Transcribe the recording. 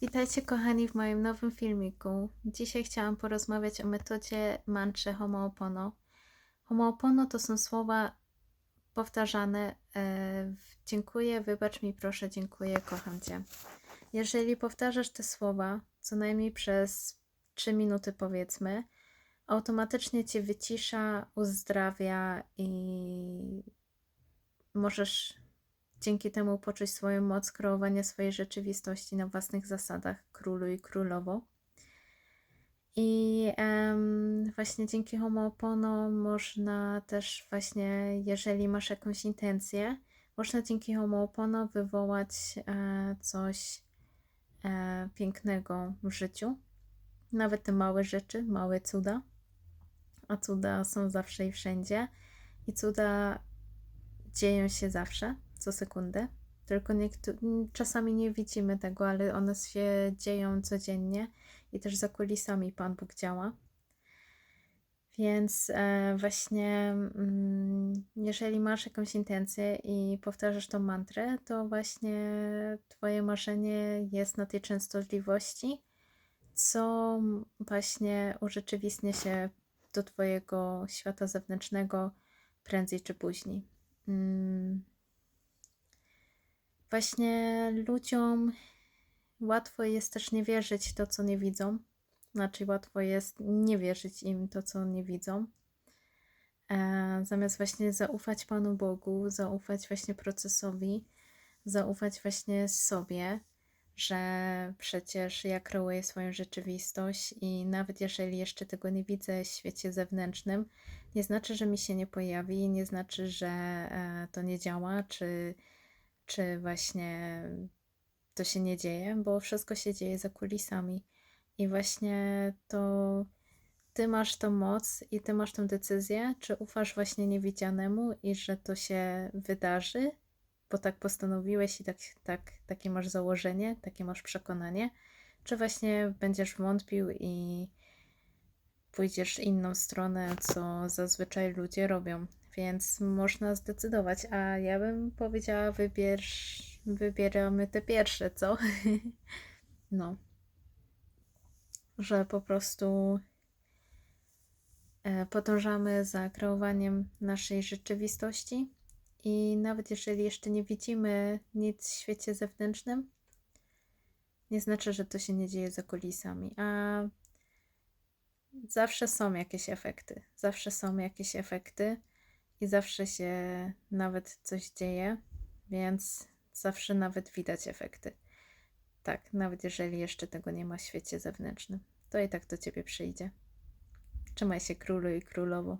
Witajcie kochani w moim nowym filmiku. Dzisiaj chciałam porozmawiać o metodzie mantry Homoopono. Homoopono to są słowa powtarzane e, dziękuję, wybacz mi proszę, dziękuję, kocham Cię. Jeżeli powtarzasz te słowa co najmniej przez 3 minuty powiedzmy, automatycznie Cię wycisza, uzdrawia i możesz dzięki temu poczuć swoją moc kreowania swojej rzeczywistości na własnych zasadach, królu i królowo. I właśnie dzięki Homopono można też właśnie, jeżeli masz jakąś intencję, można dzięki Homopono wywołać e, coś e, pięknego w życiu. Nawet te małe rzeczy, małe cuda. A cuda są zawsze i wszędzie. I cuda dzieją się zawsze, co sekundę. Tylko czasami nie widzimy tego, ale one się dzieją codziennie i też za kulisami Pan Bóg działa. Więc e, właśnie, mm, jeżeli masz jakąś intencję i powtarzasz tą mantrę, to właśnie Twoje marzenie jest na tej częstotliwości, co właśnie urzeczywistnia się do Twojego świata zewnętrznego prędzej czy później. Właśnie ludziom łatwo jest też nie wierzyć to, co nie widzą. Znaczy, łatwo jest nie wierzyć im to, co nie widzą. E, zamiast właśnie zaufać Panu Bogu, zaufać właśnie procesowi, zaufać właśnie sobie, że przecież ja kreuję swoją rzeczywistość i nawet jeżeli jeszcze tego nie widzę w świecie zewnętrznym, nie znaczy, że mi się nie pojawi, nie znaczy, że e, to nie działa, czy, czy właśnie to się nie dzieje, bo wszystko się dzieje za kulisami. I właśnie to ty masz tą moc i ty masz tą decyzję, czy ufasz właśnie niewidzianemu i że to się wydarzy, bo tak postanowiłeś i tak, tak, takie masz założenie, takie masz przekonanie, czy właśnie będziesz wątpił i pójdziesz inną stronę, co zazwyczaj ludzie robią. Więc można zdecydować, a ja bym powiedziała, wybierz, wybieramy te pierwsze, co? no. Że po prostu e, podążamy za kreowaniem naszej rzeczywistości i nawet jeżeli jeszcze nie widzimy nic w świecie zewnętrznym, nie znaczy, że to się nie dzieje za kulisami. A zawsze są jakieś efekty. Zawsze są jakieś efekty i zawsze się nawet coś dzieje, więc zawsze nawet widać efekty. Tak, nawet jeżeli jeszcze tego nie ma w świecie zewnętrznym, to i tak do ciebie przyjdzie. Trzymaj się królu i królowo.